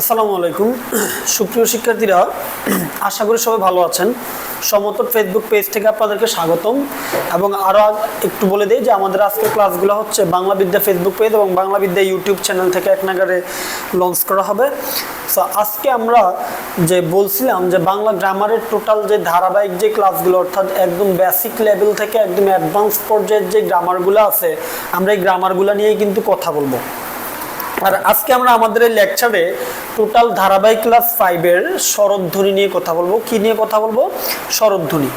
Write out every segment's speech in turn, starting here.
আসসালামু আলাইকুম। সুপ্রিয় শিক্ষার্থীরা, আশা করি সবাই ভালো আছেন। সমতট ফেসবুক পেজ থেকে আপনাদেরকে স্বাগতম এবং আরও একটু বলে দিই যে আমাদের আজকের ক্লাসগুলো হচ্ছে বাংলা বিদ্যা ফেসবুক পেজ এবং বাংলা বিদ্যা ইউটিউব চ্যানেল থেকে এক নাগারে লঞ্চ করা হবে। সো আজকে আমরা যে বলছিলাম যে বাংলা গ্রামারের টোটাল যে ধারাবাহিক যে ক্লাসগুলো অর্থাৎ একদম বেসিক লেভেল থেকে একদম অ্যাডভান্স পর্যায়ের যে গ্রামারগুলো আছে, আমরা এই গ্রামারগুলো নিয়েই কিন্তু কথা বলব। আর আজকে আমরা আমাদের এই লেকচারে টোটাল ধারাবাহিক ক্লাস ফাইভের শরৎধ্বনি নিয়ে কথা বলব। কি নিয়ে কথা বলব? স্বরধ্বনি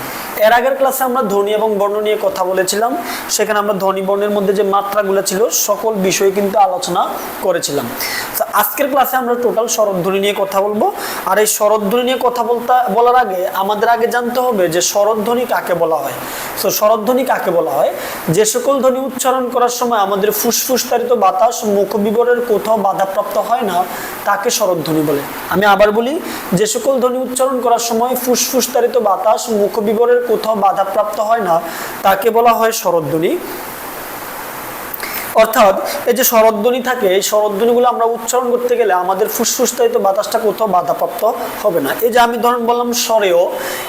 এর আগের ক্লাসে আমরা ধ্বনি এবং বর্ণ নিয়ে কথা বলেছিলাম। সেখানে আমরা ধ্বনি বর্ণের মধ্যে যে মাত্রাগুলো ছিল, সকল বিষয়ে কিন্তু আলোচনা করেছিলাম। তো আজকের ক্লাসে আমরা টোটাল স্বরধ্বনি নিয়ে কথা বলব। আর এই স্বরধ্বনি নিয়ে কথা বলতে, বলার আগে আমাদের আগে জানতে হবে যে স্বরধ্বনি কাকে বলা হয়? তো স্বরধ্বনি কাকে বলা হয়? যে সকল ধ্বনি উচ্চারণ করার সময় আমাদের ফুসফুসতারিত বাতাস, মুখবিবরের কোথাও বাধাপ্রাপ্ত হয় না, তাকে স্বরধ্বনি বলে। আমি আবার বলি, যে সকল ধ্বনি উচ্চারণ করার সময় ফুসফুসতারিত বাতাস, মুখবিবরের কোথাও বাধাপ্রাপ্ত হয় না, তাকে বলা হয় স্বরধ্বনি অর্থাৎ এই যে স্বরধ্বনি থাকে, এই স্বরধ্বনিগুলো আমরা উচ্চারণ করতে গেলে আমাদের ফুসফুসতারিত বাতাসটা কোথাও বাধাপ্রাপ্ত হবে না। এই যে আমি ধরুন বললাম স্বরেও,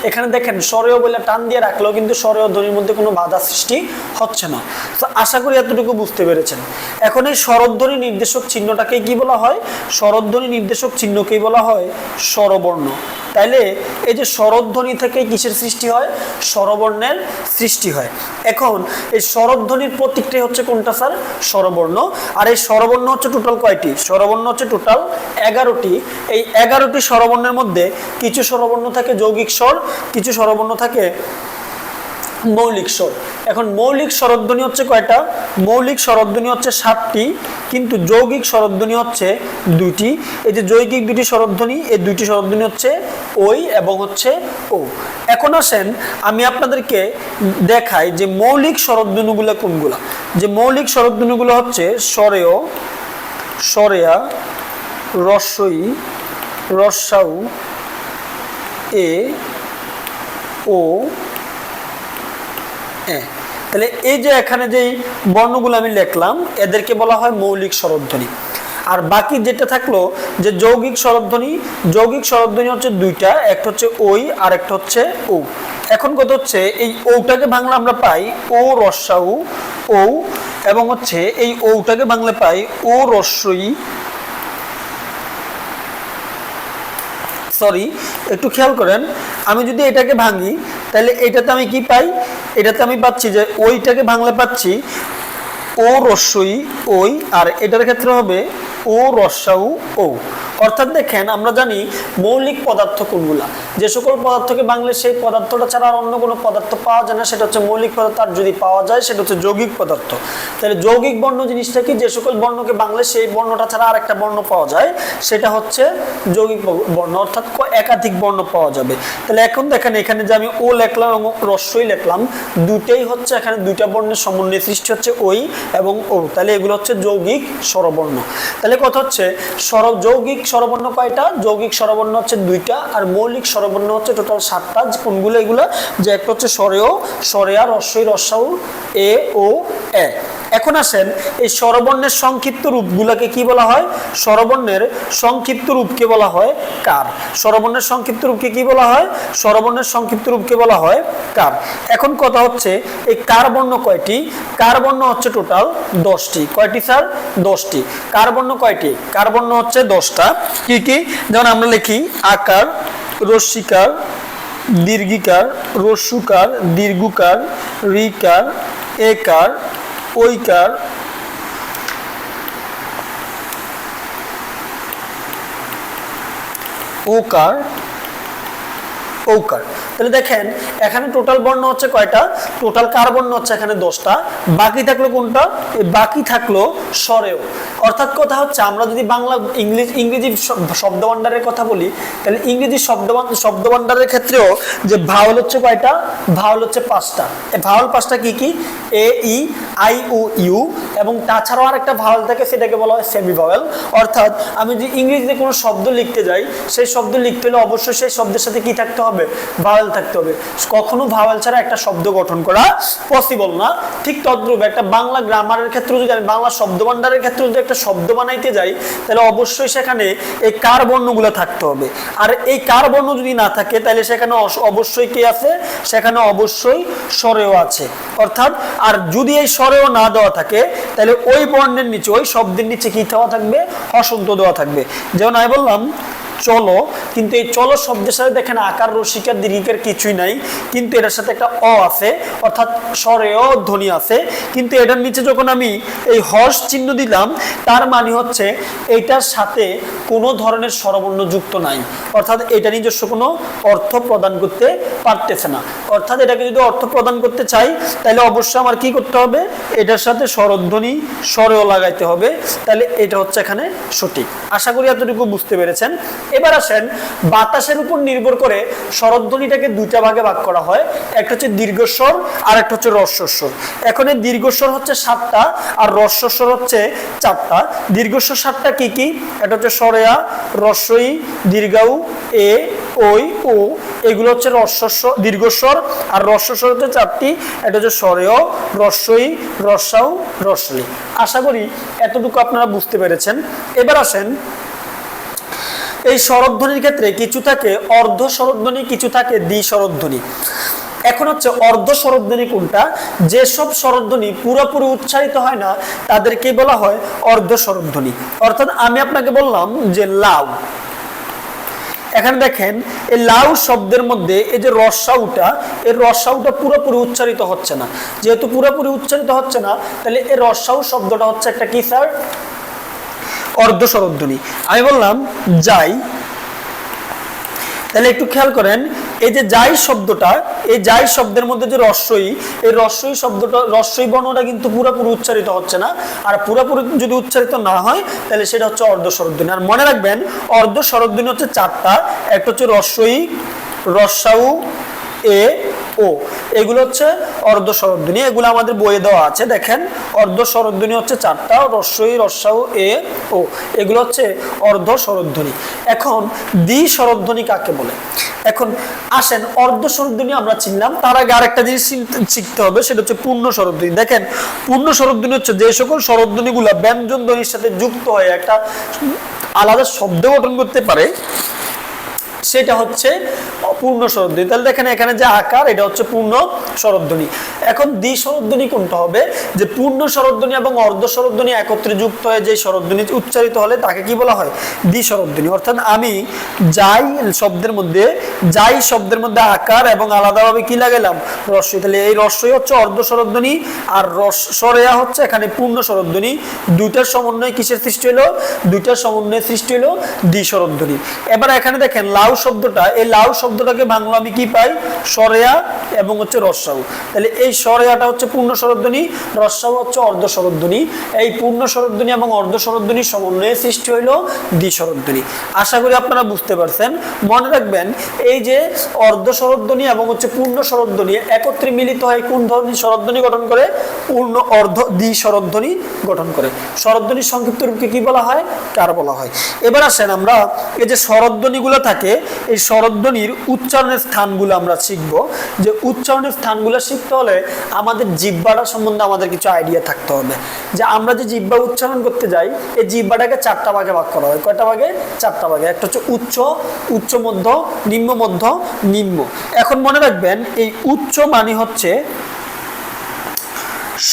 এখানে দেখেন স্বরেও বলে টান দিয়ে রাখলেও কিন্তু স্বরেও ধ্বনির মধ্যে কোনো বাধা সৃষ্টি হচ্ছে না। তো আশা করি এতটুকু বুঝতে পেরেছেন। এখন এই স্বরধ্বনি নির্দেশক চিহ্নটাকে কি বলা হয়? স্বরধ্বনি নির্দেশক চিহ্নকেই বলা হয় স্বরবর্ণ। তাইলে এই যে স্বরধ্বনি থেকে কিসের সৃষ্টি হয়? স্বরবর্ণের সৃষ্টি হয়। এখন এই স্বরধ্বনির প্রতীকটাই হচ্ছে কোনটা স্যার? স্বরবর্ণ। আর এই স্বরবর্ণ হচ্ছে টোটাল কয়টি? স্বরবর্ণ হচ্ছে টোটাল এগারোটি। এই এগারোটি স্বরবর্ণের মধ্যে কিছু স্বরবর্ণ থাকে যৌগিক স্বর, কিছু স্বরবর্ণ থাকে মৌলিক স্বর। এখন মৌলিক স্বরধ্বনি হচ্ছে কয়টা? মৌলিক স্বরধ্বনি হচ্ছে সাতটি, কিন্তু যৌগিক স্বরধ্বনি হচ্ছে দুইটি। এই যে যৌগিক দুটি স্বরধ্বনি, এই দুইটি স্বরধ্বনি হচ্ছে ওই এবং হচ্ছে ও। এখন আসেন, আমি আপনাদেরকে দেখাই যে মৌলিক স্বরধ্বনিগুলো কোনগুলা। যে মৌলিক স্বরধ্বনিগুলো হচ্ছে স্বরেয়, স্বরেয়া রস্বই রস্যাউ এ, ও তাহলে এই যে এখানে যেই বর্ণগুলো আমি লিখলাম, এদেরকে বলা হয় মৌলিক স্বরধ্বনি। আর বাকি যেটা থাকল, যে যৌগিক স্বরধ্বনি যৌগিক স্বরধ্বনি হচ্ছে দুইটা, একটা হচ্ছে ওই আর একটা হচ্ছে ও এখন কত হচ্ছে, এই ওটাকে বাংলা আমরা পাই ও রস্যাউ ও এবং হচ্ছে এই ওটাকে বাংলা পাই ও রস্যই সরি, একটু খেয়াল করেন, আমি যদি এটাকে ভাঙি, তাহলে এটাতে আমি কি পাই? এটাতে আমি পাচ্ছি যে ওইটাকে ভাঙলে পাচ্ছি ও রস্যই ওই আর এটার ক্ষেত্রে হবে ও রস্যাউ ও অর্থাৎ দেখেন, আমরা জানি মৌলিক পদার্থ কোনগুলা? যে সকল পদার্থকে বাংলে সেই পদার্থটা ছাড়া আর অন্য কোনো পদার্থ পাওয়া যায় না, সেটা হচ্ছে মৌলিক পদার্থ। আর যদি পাওয়া যায়, সেটা হচ্ছে যৌগিক পদার্থ। তাহলে যৌগিক বর্ণ জিনিসটা কি? যে সকল বর্ণকে বাংলে সেই বর্ণটা ছাড়া আর একটা বর্ণ পাওয়া যায়, সেটা হচ্ছে যৌগিক বর্ণ, অর্থাৎ একাধিক বর্ণ পাওয়া যাবে। তাহলে এখন দেখেন, এখানে যে আমি ও লেখলাম এবং রস্যই লেখলাম, দুটেই হচ্ছে এখানে দুইটা বর্ণের সমন্বয় সৃষ্টি হচ্ছে ওই এবং ও। তাহলে এগুলো হচ্ছে যৌগিক স্বরবর্ণ। তাহলে কথা হচ্ছে, স্বর যৌগিক স্বরবর্ণ কয়টা? যৌগিক স্বরবর্ণ হচ্ছে দুইটা, আর মৌলিক স্বরবর্ণ হচ্ছে টোটাল সাতটা। কোনগুলো এগুলো? যে একটা হচ্ছে স্বরেও সরেয়া রস্বই রসাউ এ, ও, এ। এখন আসেন, এই স্বরবর্ণের সংক্ষিপ্ত রূপগুলোকে কি বলা হয়? স্বরবর্ণের সংক্ষিপ্ত রূপকে বলা হয় কার? স্বরবর্ণের সংক্ষিপ্ত রূপকে কি বলা হয়? স্বরবর্ণের সংক্ষিপ্ত রূপকে বলা হয় কার। এখন কথা হচ্ছে, এই কার বর্ণ কয়টি? কার বর্ণ হচ্ছে টোটাল দশটি। কয়টি, স্যার? দশটি। কার বর্ণ কয়টি? কার বর্ণ হচ্ছে দশটা। কি কি? যেমন আমরা লিখি, আকার রস্মিকার দীর্ঘিকার রস্যুকার দীর্ঘকার রিকার একার ওইকার ওকার ঔকার তাহলে দেখেন, এখানে টোটাল বর্ণ হচ্ছে কয়টা? টোটাল কার বর্ণ হচ্ছে এখানে দশটা? বাকি থাকল কোনটা? বাকি থাকল স্বরেও। অর্থাৎ কথা হচ্ছে, আমরা যদি বাংলা, ইংলিশ, ইংরেজি শব- শব্দভাণ্ডারের কথা বলি, তাহলে ইংরেজি শব্দ শব্দভাণ্ডারের ক্ষেত্রেও যে ভাওল হচ্ছে কয়টা? ভাওল হচ্ছে পাঁচটা। এই ভাওয়াল পাঁচটা কি কি? এ, ই, আই ও ইউ এবং তাছাড়াও আর একটা ভাওয়াল থাকে, সেটাকে বলা হয় সেমি ভাওয়াল অর্থাৎ আমি যদি ইংরেজিতে কোনো শব্দ লিখতে যাই, সেই শব্দ লিখতে হলে অবশ্যই সেই শব্দের সাথে কি থাকতে হবে? হবে ভাওয়েল থাকতে হবে। কখনো ভাওয়েল ছাড়া একটা শব্দ গঠন করা পসিবল না। ঠিক তদ্রূপ একটা বাংলা গ্রামারের ক্ষেত্রে যদি আমি বাংলা শব্দ ভান্ডারের ক্ষেত্রে যদি একটা শব্দ বানাইতে যাই, তাহলে অবশ্যই সেখানে এই কার বর্ণগুলো থাকতে হবে। আর এই কার বর্ণ যদি না থাকে, তাহলে সেখানে অবশ্যই কি আছে? সেখানে অবশ্যই স্বরেও আছে। অর্থাৎ, আর যদি এই স্বরেও না দেওয়া থাকে, তাহলে ওই বর্ণের নিচে, ওই শব্দের নিচে কি দেওয়া থাকবে? হসন্ত দেওয়া থাকবে। যেমন আমি বললাম চলো, কিন্তু এই চলো শব্দের সাথে দেখেন আকার রসিকার দীর্ঘিকার কিছুই নাই, কিন্তু এটার সাথে একটা অ আছে, অর্থাৎ স্বরে অ, ধ্বনি আছে, কিন্তু এটার নিচে যখন আমি এই হর্ষ চিহ্ন দিলাম, তার মানে হচ্ছে এইটার সাথে কোনো ধরনের স্বরবর্ণ যুক্ত নাই, অর্থাৎ এটা নিজস্ব কোনো অর্থ প্রদান করতে পারতেছে না। অর্থাৎ এটাকে যদি অর্থ প্রদান করতে চাই, তাহলে অবশ্যই আমার কি করতে হবে? এটার সাথে স্বরধ্বনি স্বরেও লাগাইতে হবে, তাহলে এটা হচ্ছে এখানে সঠিক। আশা করি এতটুকু বুঝতে পেরেছেন। এবার আসেন, বাতাসের উপর নির্ভর করে স্বরধ্বনিটাকে দুইটা ভাগে ভাগ করা হয়, একটা হচ্ছে দীর্ঘস্বর আর একটা হচ্ছে রস্বস্বর এখন এই দীর্ঘস্বর হচ্ছে সাতটা আর রস্বস্বর হচ্ছে চারটা। দীর্ঘস্বর সাতটা কি কি? এটা হচ্ছে সরেয়া রস্বই দীর্ঘাউ, এ, ওই ও এগুলো হচ্ছে রস্বস্ব দীর্ঘস্বর আর রস্বস্বর হচ্ছে চারটি। এটা হচ্ছে স্বরেয় রস্বই রসাউ, রসলি। আশা করি এতটুকু আপনারা বুঝতে পেরেছেন। এবার আসেন এই স্বরধ্বনির ক্ষেত্রে কিছু থাকে, অর্ধ স্বরধ্বনি কিছু থাকে দ্বি স্বরধ্বনি এখন হচ্ছে অর্ধ স্বরধ্বনি কোনটা? যেসব স্বরধ্বনি পুরোপুরি উচ্চারিত হয় না, তাদেরকে বলা হয় অর্ধ স্বরধ্বনি অর্থাৎ আমি আপনাকে বললাম যে লাউ। এখানে দেখেন, এই লাউ শব্দের মধ্যে এই যে রসাউটা এই রসাউটা পুরোপুরি উচ্চারিত হচ্ছে না। যেহেতু পুরোপুরি উচ্চারিত হচ্ছে না, তাহলে এই রসাউ শব্দটা হচ্ছে একটা কি, স্যার? অর্ধ স্বরধ্বনি আমি বললাম, যাই। তাহলে একটু খেয়াল করেন, এই যে যাই শব্দটা, এই যাই শব্দের মধ্যে যে রস্যই, এই রস্যই শব্দটা, রস্যই বর্ণটা কিন্তু পুরোপুরি উচ্চারিত হচ্ছে না। আর পুরোপুরি যদি উচ্চারিত না হয়, তাহলে সেটা হচ্ছে অর্ধ স্বরধ্বনি আর মনে রাখবেন অর্ধ স্বরধ্বনি হচ্ছে চারটা। একটা হচ্ছে রস্যই, রস্যাউ, এ ও, এগুলো হচ্ছে অর্ধ স্বরধ্বনি এগুলো আমাদের বইয়ে দেওয়া আছে, দেখেন। অর্ধ স্বরধ্বনি হচ্ছে চারটা, রস্যই রস্যাউ এ, ও। এগুলো হচ্ছে অর্ধ স্বরধ্বনি এখন, দ্বি স্বরধ্বনি কাকে বলে? এখন, আসেন, অর্ধ স্বরধ্বনি আমরা চিনলাম, তার আগে আরেকটা জিনিস শিখতে হবে, সেটা হচ্ছে পূর্ণ স্বরধ্বনি দেখেন, পূর্ণ স্বরধ্বনি হচ্ছে যে সকল স্বরধ্বনিগুলো ব্যঞ্জন ধ্বনির সাথে যুক্ত হয়ে একটা আলাদা শব্দ গঠন করতে পারে, সেটা হচ্ছে পূর্ণ স্বরধ্বনি তাহলে দেখেন এখানে যে আকার, এটা হচ্ছে পূর্ণ স্বরধ্বনি এখন দ্বি স্বরধ্বনি কোনটা হবে? যে পূর্ণ স্বরধ্বনি এবং অর্ধ স্বরধ্বনি একত্রে যুক্ত হয়ে যে স্বরধ্বনি উচ্চারিত হলে তাকে কি বলা হয়? দ্বি স্বরধ্বনি অর্থাৎ আমি যাই শব্দের মধ্যে, যাই শব্দের মধ্যে আকার এবং আলাদাভাবে কি লাগালাম? রস্বই তাহলে এই রস্বই হচ্ছে অর্ধ স্বরধ্বনি আর রস স্বরেয়া হচ্ছে এখানে পূর্ণ স্বরধ্বনি দুইটার সমন্বয় কিসের সৃষ্টি হলো? দুইটার সমন্বয়ে সৃষ্টি হলো দ্বি স্বরধ্বনি এবার এখানে দেখেন লাউ শব্দটা, এই লাউ শব্দটাকে বাংলা আমি কি পাই? সরেয়া এবং হচ্ছে রসাউ তাহলে এই সরেয়াটা হচ্ছে পূর্ণ স্বরধ্বনি রসাউ হচ্ছে অর্ধ স্বরধ্বনি এই পূর্ণ স্বরধ্বনি এবং অর্ধ স্বরধ্বনির সমন্বয়ে সৃষ্টি হইল দ্বি স্বরধ্বনি আশা করি আপনারা বুঝতে পারছেন। মনে রাখবেন, এই যে অর্ধ স্বরধ্বনি এবং হচ্ছে পূর্ণ স্বরধ্বনি একত্রে মিলিত হয় কোন ধরনের স্বরধ্বনি গঠন করে? পূর্ণ, অর্ধ দ্বি স্বরধ্বনি গঠন করে। স্বরধ্বনির সংক্ষিপ্ত রূপকে কি বলা হয়? কার বলা হয়? এবার আসেন আমরা, এই যে স্বরধ্বনিগুলো থাকে, এই স্বরধ্বনির উচ্চারণের স্থানগুলো আমরা শিখব। যে উচ্চারণের স্থানগুলো শিখতে হলে আমাদের জিব্বাটা সম্বন্ধে আমাদের কিছু আইডিয়া থাকতে হবে। যে আমরা যে জিব্বা উচ্চারণ করতে যাই, এই জিব্বাটাকে চারটা ভাগে ভাগ করা হয়। কয়টা ভাগে? চারটা ভাগে। একটা হচ্ছে উচ্চ উচ্চ মধ্য, নিম্ন মধ্য, নিম্ন। এখন মনে রাখবেন, এই উচ্চ মানে হচ্ছে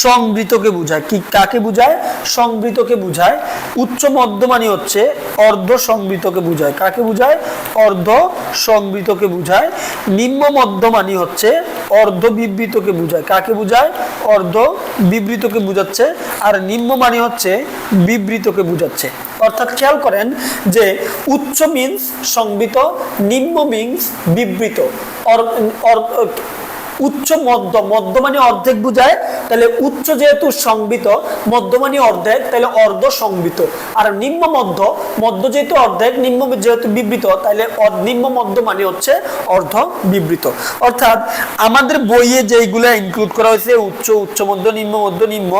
সংবৃতকে বুঝায়। কি, কাকে বুঝায়? সংবৃতকে বুঝায়। উচ্চ মধ্যমানী হচ্ছে অর্ধ সংবৃতকে বুঝায়। কাকে বুঝায়? অর্ধ সংবৃতকে বুঝায়। নিম্ন মধ্যমানী হচ্ছে অর্ধ বিবৃতকে বুঝায়। কাকে বুঝায়? অর্ধ বিবৃতকে বুঝাচ্ছে। আর নিম্ন নিম্নমানী হচ্ছে বিবৃতকে বুঝাচ্ছে। অর্থাৎ খেয়াল করেন যে উচ্চ মিন্স সংবৃত, নিম্ন মিন্স বিবৃত। উচ্চ মধ্য মধ্য মানে অর্ধেক বুঝায়, তাহলে উচ্চ যেহেতু সংবিত মধ্য মানে অর্ধেক, তাহলে অর্ধ সংবিত। আর নিম্ন মধ্য মধ্য যেহেতু অর্ধেক, নিম্ন যেহেতু বিবৃত, তাহলে নিম্ন মধ্য মানে হচ্ছে অর্ধ বিবৃত। অর্থাৎ আমাদের বইয়ে যেইগুলো ইনক্লুড করা হয়েছে, উচ্চ উচ্চ মধ্য, নিম্ন মধ্য, নিম্ন,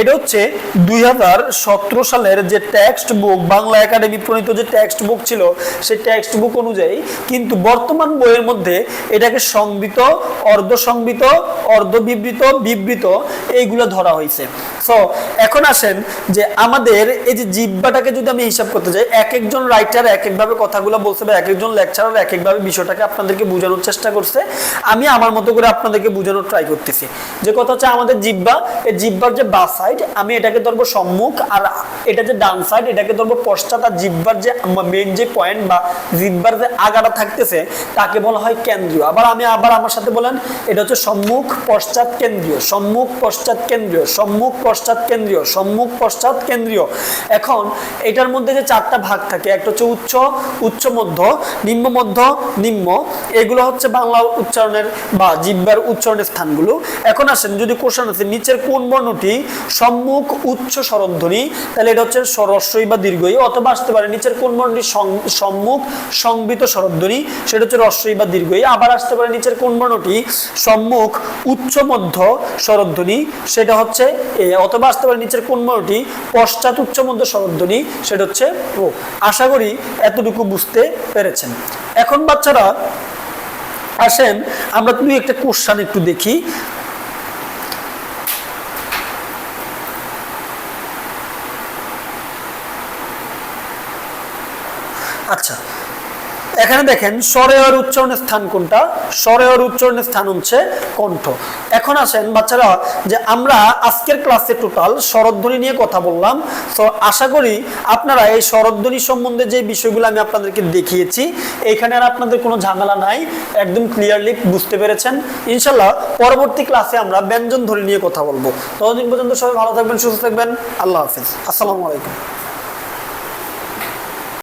এটা হচ্ছে দুই হাজার সতেরো সালের যে টেক্সট বুক বাংলা একাডেমি প্রণীত যে টেক্সট বুক ছিল, সেই টেক্সট বুক অনুযায়ী কিন্তু বর্তমান বইয়ের মধ্যে এটাকে সংবিত, অর্ধ সংবিত অর্ধ বিবৃত বিবৃত এইগুলো ধরা হয়েছে। সো এখন আসেন যে আমাদের এই যে জিব্বাটাকে যদি আমি হিসাব করতে যাই, এক একজন রাইটার এক একভাবে কথাগুলো বলছে বা এক একজন লেকচারার এক একভাবে বিষয়টাকে আপনাদেরকে বোঝানোর চেষ্টা করছে। আমি আমার মতো করে আপনাদেরকে বোঝানোর ট্রাই করতেছি। যে কথা হচ্ছে আমাদের জিব্বা এই জিব্বার যে বা সাইড আমি এটাকে ধরবো সম্মুখ আর এটা যে ডান সাইড এটাকে ধরবো পশ্চাৎ আর জিব্বার যে মেন যে পয়েন্ট বা জিব্বার যে আগাটা থাকতেছে, তাকে বলা হয় কেন্দ্রীয়। আবার আমি আবার আমার সাথে বলেন, এটা হচ্ছে সম্মুখ পশ্চাৎ কেন্দ্রীয়, সম্মুখ পশ্চাৎ কেন্দ্রীয়, সম্মুখ পশ্চাৎ কেন্দ্রীয়, সম্মুখ পশ্চাৎ কেন্দ্রীয়। এখন এটার মধ্যে যে চারটা ভাগ থাকে, একটা হচ্ছে উচ্চ উচ্চ মধ্য, নিম্ন মধ্য, নিম্ন। এগুলো হচ্ছে বাংলা উচ্চারণের বা জিব্বার উচ্চারণের স্থানগুলো। এখন আসেন, যদি কোশ্চেন আছে নিচের কোন বর্ণটি সম্মুখ উচ্চ স্বরধ্বনি? তাহলে এটা হচ্ছে রস্বই বা দীর্ঘই অথবা আসতে পারে নিচের কোন বর্ণটি সম্মুখ সংবিত স্বরধ্বনি, সেটা হচ্ছে রস্বই বা দীর্ঘই আবার আসতে পারে নিচের কোন বর্ণটি সম্মুখ উচ্চ মধ্য স্বরধ্বনি সেটা হচ্ছে, এ, অথবা আসতে পারে নিচের কোন মনোটি পশ্চাৎ উচ্চ মধ্য স্বরধ্বনি সেটা হচ্ছে, ও, আশা করি এতটুকু বুঝতে পেরেছেন। এখন বাচ্চারা আসেন, আমরা তুমি একটা কোশ্চান একটু দেখি। এখানে দেখেন স্বরেয়র উচ্চারণের স্থান কোনটা? স্বরেয়র উচ্চারণের স্থান হচ্ছে কণ্ঠ। এখন আসেন বাচ্চারা, যে আমরা আজকের ক্লাসে টোটাল স্বরধ্বনি নিয়ে কথা বললাম। তো আশা করি আপনারা এই স্বরধ্বনি সম্বন্ধে যে বিষয়গুলো আমি আপনাদেরকে দেখিয়েছি, এখানে আর আপনাদের কোনো ঝামেলা নাই। একদম ক্লিয়ারলি বুঝতে পেরেছেন। ইনশাল্লাহ পরবর্তী ক্লাসে আমরা ব্যঞ্জন ধ্বনি নিয়ে কথা বলব। ততদিন পর্যন্ত সবাই ভালো থাকবেন, সুস্থ থাকবেন। আল্লাহ হাফিজ। আসসালামু আলাইকুম।